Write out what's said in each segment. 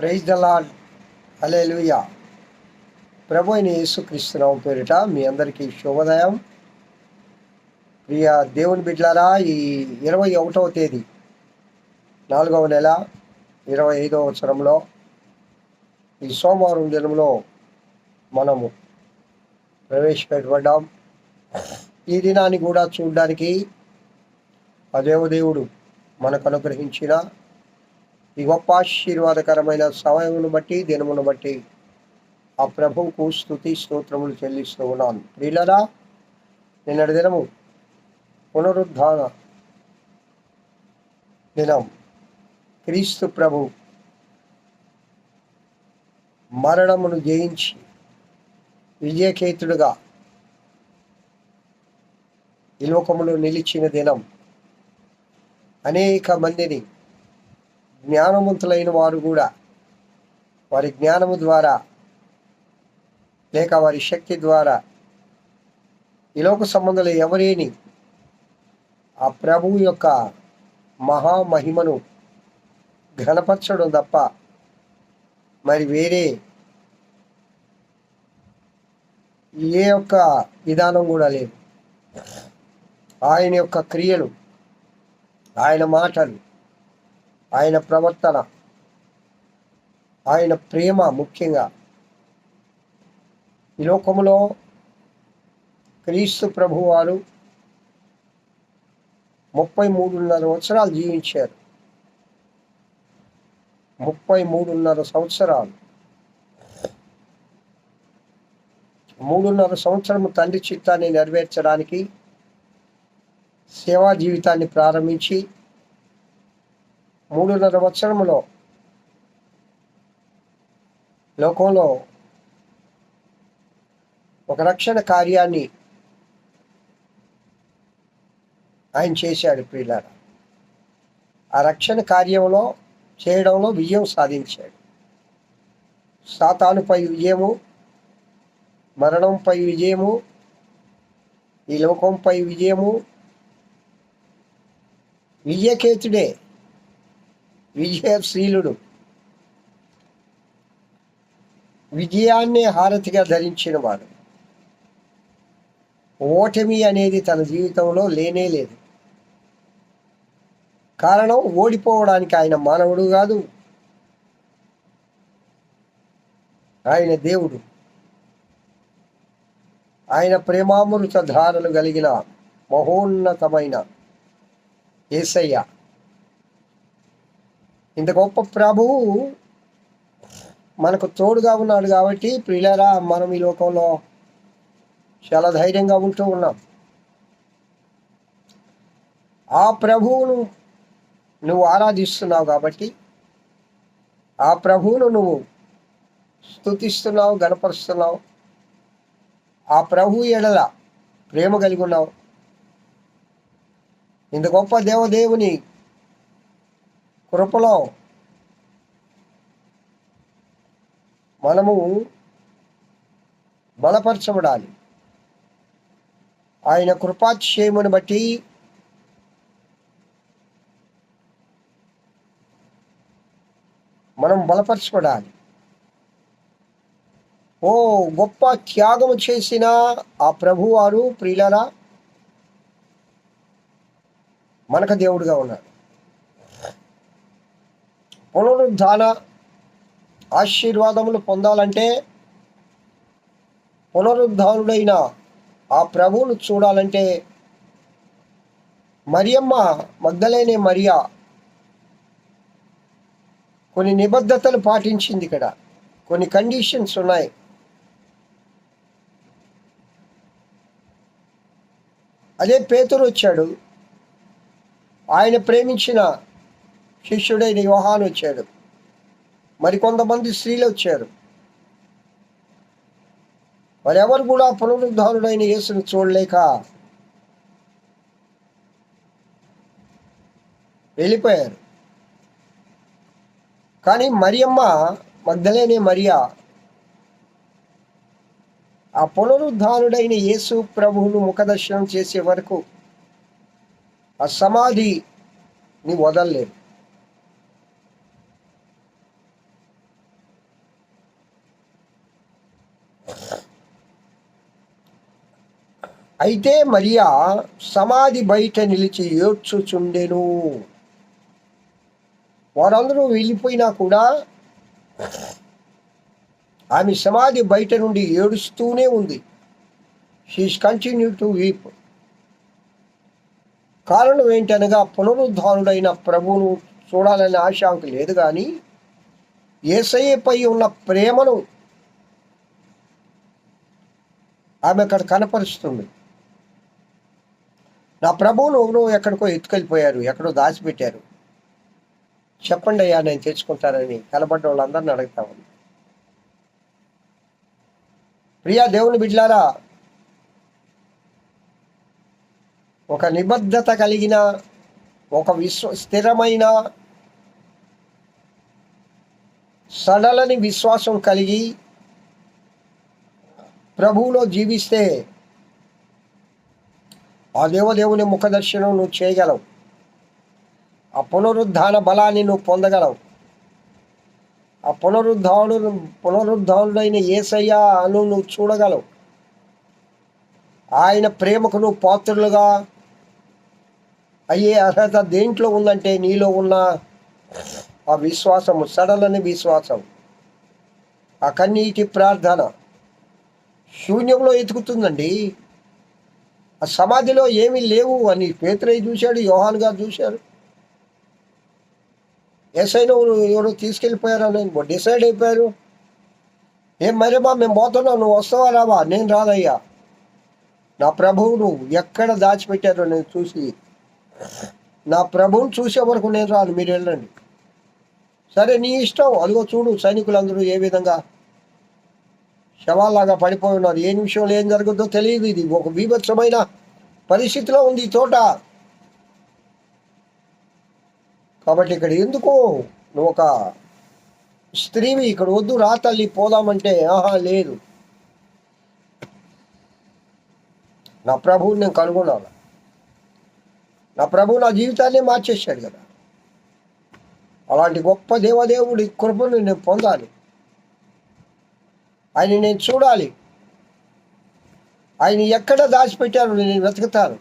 Praise the lord అలే లూయా ప్రభు అయిన యేసుక్రీస్తునాం పేరిట మీ అందరికీ శుభోదయం. ప్రియ దేవుని బిడ్డలారా ఈ ఇరవై ఒకటవ తేదీ నాలుగవ నెల ఇరవై ఐదవ సంవత్సరంలో ఈ సోమవారం దినంలో మనము ప్రవేశపెట్టబడ్డాం. ఈ దినాన్ని కూడా చూడడానికి ఆ దేవదేవుడు మనకు అనుగ్రహించిన ఈ గొప్ప ఆశీర్వాదకరమైన సమయమును బట్టి దినమును బట్టి ఆ ప్రభువుకు స్థుతి స్తోత్రములు చెల్లిస్తూ ఉన్నాను. ప్రియులరా నిన్నటి దినము పునరుద్ధాన దినం. క్రీస్తు ప్రభు మరణమును జయించి విజయకేతుడుగా ఈ లోకములో నిలిచిన దినం. అనేక మందిని జ్ఞానవంతులైన వారు కూడా వారి జ్ఞానము ద్వారా లేక వారి శక్తి ద్వారా ఈ లోక సంబంధాలు ఎవరేని ఆ ప్రభువు యొక్క మహామహిమను ఘనపరచడం తప్ప మరి వేరే ఏ యొక్క విధానం కూడా లేదు. ఆయన యొక్క క్రియలు ఆయన మాటలు ఆయన ప్రవర్తన ఆయన ప్రేమ ముఖ్యంగా. ఈ లోకములో క్రీస్తు ప్రభువారు ముప్పై మూడున్నర సంవత్సరాలు జీవించారు. ముప్పై మూడున్నర సంవత్సరాలు. మూడున్నర సంవత్సరము తండ్రి చిత్తాన్ని నెరవేర్చడానికి సేవా జీవితాన్ని ప్రారంభించి మూడున్నర సంవత్సరములో లోకంలో ఒక రక్షణ కార్యాన్ని ఆయన చేశాడు ప్రియులార. ఆ రక్షణ కార్యంలో చేయడంలో విజయం సాధించాడు. సాతానుపై విజయము మరణంపై విజయము ఈ లోకంపై విజయము విజయకేతుడే విజయశీలుడు. విజయాన్ని హారతిగా ధరించిన వాడు ఓటమి అనేది తన జీవితంలో లేనే లేదు. కారణం ఓడిపోవడానికి ఆయన మానవుడు కాదు. ఆయన దేవుడు. ఆయన ప్రేమామృత ధారలు కలిగిన మహోన్నతమైన ఏసయ్య. ఇంత గొప్ప ప్రభువు మనకు తోడుగా ఉన్నాడు కాబట్టి ప్రియులరా మనం ఈ లోకంలో చాలా ధైర్యంగా ఉంటూ ఉన్నాం. ఆ ప్రభువును నువ్వు ఆరాధిస్తున్నావు కాబట్టి ఆ ప్రభువును నువ్వు స్థుతిస్తున్నావు గణపరుస్తున్నావు. ఆ ప్రభు ఎడల ప్రేమ కలిగి ఉన్నావు. ఇంత గొప్ప దేవదేవుని కృపలో మనము బలపరచబడాలి. ఆయన కృపాక్షేముని బట్టి మనం బలపరచబడాలి. ఓ గొప్ప త్యాగము చేసిన ఆ ప్రభువారు ప్రియులరా మనకు దేవుడుగా ఉన్నాడు పునరుద్ధాన ఆశీర్వాదములు పొందాలంటే పునరుద్ధానుడైన ఆ ప్రభువును చూడాలంటే మరియమ్మ మగ్ధలేనే మరియా కొన్ని నిబద్ధతలు పాటించింది ఇక్కడ. కొన్ని కండిషన్స్ ఉన్నాయి. అదే పేతురు వచ్చాడు. ఆయన ప్రేమించిన శిష్యుడైన యోహాను వచ్చాడు. మరికొంతమంది స్త్రీలు వచ్చారు. వారెవరు కూడా పునరుద్ధారుడైన యేసును చూడలేక వెళ్ళిపోయారు. కానీ మరియమ్మ మగ్ధలేని మరియా ఆ పునరుద్ధారుడైన యేసు ప్రభువును ముఖదర్శనం చేసే వరకు ఆ సమాధిని వదలలేదు. అయితే మరియా సమాధి బయట నిలిచి ఏడ్చుచుండెను. వారందరూ వెళ్ళిపోయినా కూడా ఆమె సమాధి బయట నుండి ఏడుస్తూనే ఉంది. షీస్ కంటిన్యూ టు వీప్ కారణం ఏంటనగా పునరుద్ధారుడైన ప్రభువును చూడాలనే ఆశ ఆమెకు లేదు కానీ ఏసయ్యపై ఉన్న ప్రేమను ఆమె అక్కడ కనపరుస్తుంది. నా ప్రభువును ఎవరో ఎక్కడికో ఎత్తుకెళ్ళిపోయారు ఎక్కడో దాచిపెట్టారు. చెప్పండి అయ్యా నేను తెచ్చుకుంటానని కలబడ్డ వాళ్ళందరిని అడుగుతా ఉంది ప్రియా దేవుని బిడ్లారా ఒక నిబద్ధత కలిగిన ఒక విశ్వ స్థిరమైన సడలని విశ్వాసం కలిగి ప్రభువులో జీవిస్తే ఆ దేవదేవుని ముఖదర్శనం నువ్వు చేయగలవు. ఆ పునరుద్ధాన బలాన్ని నువ్వు పొందగలవు. ఆ పునరుద్ధానుడు పునరుద్ధానుడైన ఏసయ్య అను నువ్వు చూడగలవు. ఆయన ప్రేమకు నువ్వు పాత్రులుగా అయ్యే అర్హత దేంట్లో ఉందంటే నీలో ఉన్న ఆ విశ్వాసము సడలని విశ్వాసం ఆ కన్నీటి ప్రార్థన. శూన్యంలో ఎతుకుతుందండి ఆ సమాధిలో ఏమీ లేవు అని పేతురయ్య చూశాడు యోహాన్ గారు చూశారు. ఎస్ఐను ఎవరో తీసుకెళ్ళిపోయారని డిసైడ్ అయిపోయారు. ఏం మరేమా మేము పోతున్నాం నువ్వు వస్తావా రావా? నేను రాదయ్యా. నా ప్రభువును ఎక్కడ దాచిపెట్టారో నేను చూసి నా ప్రభువుని చూసే వరకు నేను రాను మీరు వెళ్ళండి. సరే నీ ఇష్టం. అదిగో చూడు సైనికులందరూ ఏ విధంగా శవాల్లాగా పడిపోయి ఉన్నారు. ఏ నిమిషంలో ఏం జరుగుతుందో తెలియదు ఇది. ఒక బీభత్సమైన పరిస్థితిలో ఉంది ఈ తోట. కాబట్టి ఇక్కడ ఎందుకు నువ్వు ఒక స్త్రీవి ఇక్కడ వద్దు రా తల్లి పోదామంటే ఆహా లేదు. నా ప్రభువుని నేను కనుగొనాలి? నా ప్రభు నా జీవితాన్ని మార్చేశాడు కదా. అలాంటి గొప్ప దేవదేవుడి కృపను నేను పొందాలి. ఆయన నేను చూడాలి. ఆయన ఎక్కడ దాచిపెట్టారు నేను వెతుకుతాను.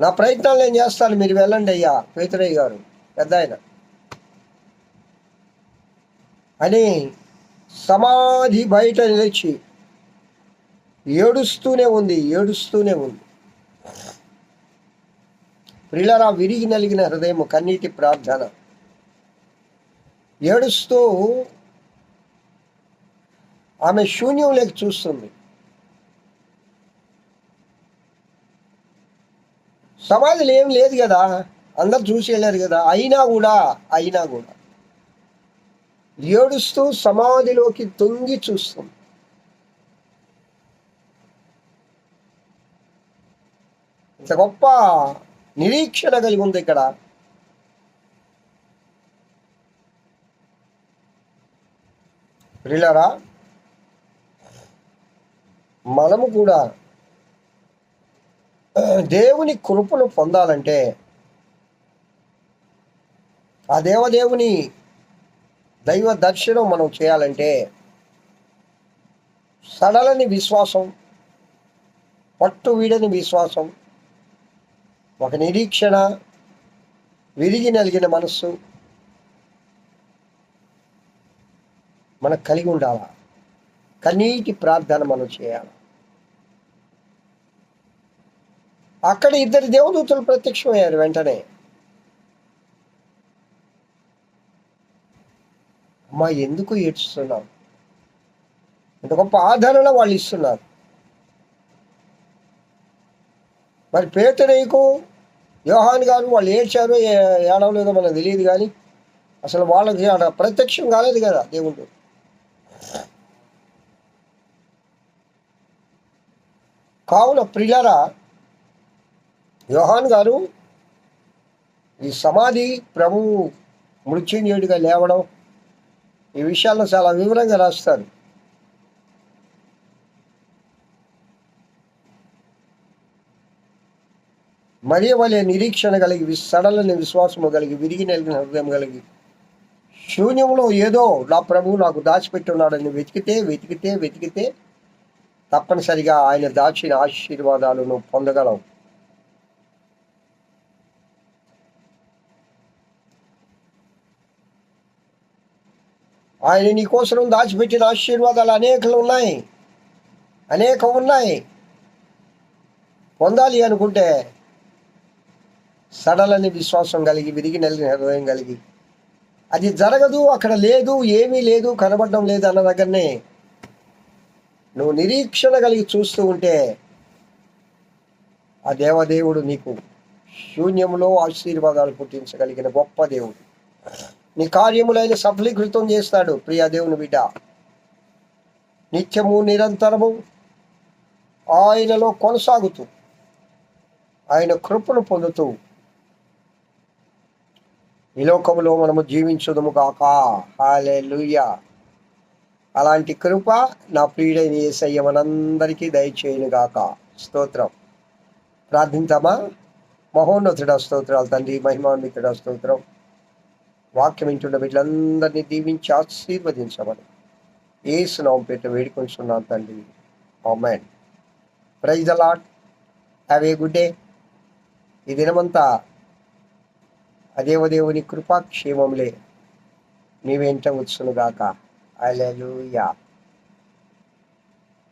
నా ప్రయత్నాలు నేను చేస్తాను. మీరు వెళ్ళండి అయ్యా పేతురయ్య గారు పెద్ద ఆయన. అని సమాధి బయట నిలిచి ఏడుస్తూనే ఉంది ఏడుస్తూనే ఉంది. ప్రిలరా విరిగి నలిగిన హృదయం కన్నీటి ప్రార్థన. ఏడుస్తూ ఆమె శూన్యంలోకి చూస్తుంది. సమాధిలో ఏం లేదు కదా. అందరు చూసి వెళ్ళారు కదా. అయినా కూడా అయినా కూడా. ఏడుస్తూ సమాధిలోకి తొంగి చూస్తుంది. ఇంత గొప్ప నిరీక్షణ కలిగి ఉంది ఇక్కడ. ప్రిలరా మనము కూడా దేవుని కృపను పొందాలంటే ఆ దేవదేవుని దైవ దర్శనం మనం చేయాలంటే సడలని విశ్వాసం పట్టు వీడని విశ్వాసం ఒక నిరీక్షణ విరిగి నలిగిన మనస్సు మనకు కలిగి ఉండాలా? కన్నీటి ప్రార్థన మనం చేయాలి? అక్కడ ఇద్దరు దేవదూతలు ప్రత్యక్షమయ్యారు వెంటనే. అమ్మా ఎందుకు ఏడ్చుతున్నావు? ఇంత గొప్ప ఆదరణ వాళ్ళు ఇస్తున్నారు. మరి పేతురేకు యోహాన్ గారు వాళ్ళు ఏడ్చారో ఏడవలేదో మనకు తెలియదు కానీ అసలు వాళ్ళకి ఆడ ప్రత్యక్షం కాలేదు కదా దేవుడు. కావున ప్రిలరా యోహాన్ గారు ఈ సమాధి ప్రభువు మృత్యుంజయుడిగా లేవడం ఈ విషయాల్లో చాలా వివరంగా రాస్తారు. మరియ వలె నిరీక్షణ కలిగి సడలని విశ్వాసము కలిగి విరిగి నెలిగిన హృదయం కలిగి శూన్యంలో ఏదో నా ప్రభువు నాకు దాచిపెట్టున్నాడని వెతికితే వెతికితే వెతికితే తప్పనిసరిగా ఆయన దాచిన ఆశీర్వాదాలను పొందగలవు. ఆయన నీ కోసం దాచిపెట్టిన ఆశీర్వాదాలు అనేకలు ఉన్నాయి. అనేకం ఉన్నాయి. పొందాలి అనుకుంటే సడలని విశ్వాసం కలిగి విరిగి నెల్లిన హృదయం కలిగి. అది జరగదు అక్కడ లేదు ఏమీ లేదు కనబడడం లేదు అన్న దగ్గరనే నువ్వు నిరీక్షణ కలిగి చూస్తూ ఉంటే ఆ దేవదేవుడు నీకు శూన్యంలో ఆశీర్వాదాలు పుట్టించగలిగిన గొప్ప దేవుడు. నీ కార్యములైన సఫలీకృతం చేస్తాడు ప్రియా దేవుని బిడ్డ. నిత్యము నిరంతరము ఆయనలో కొనసాగుతూ ఆయన కృపను పొందుతూ ఈ లోకములో మనము జీవించుదము కాక హాలే లూయ అలాంటి కృప నా ప్రియుడైన ఏసయ్య మనందరికీ దయచేయను గాక. స్తోత్రం. ప్రార్థించామా? మహోన్నతుడ స్తోత్రాలు తండ్రి మహిమాన్వితుడ స్తోత్రం. వాక్యం వింటున్న వీళ్ళందరినీ దీవించి ఆశీర్వదించమని ఏసునామం పేట వేడుకొంచున్నాను తండ్రి. Amen. Praise the lord have a good day ఈ దినమంతా అదేవదేవుని కృపాక్షేమంలే నీవేంట వచ్చునుగాక. అలెలుయా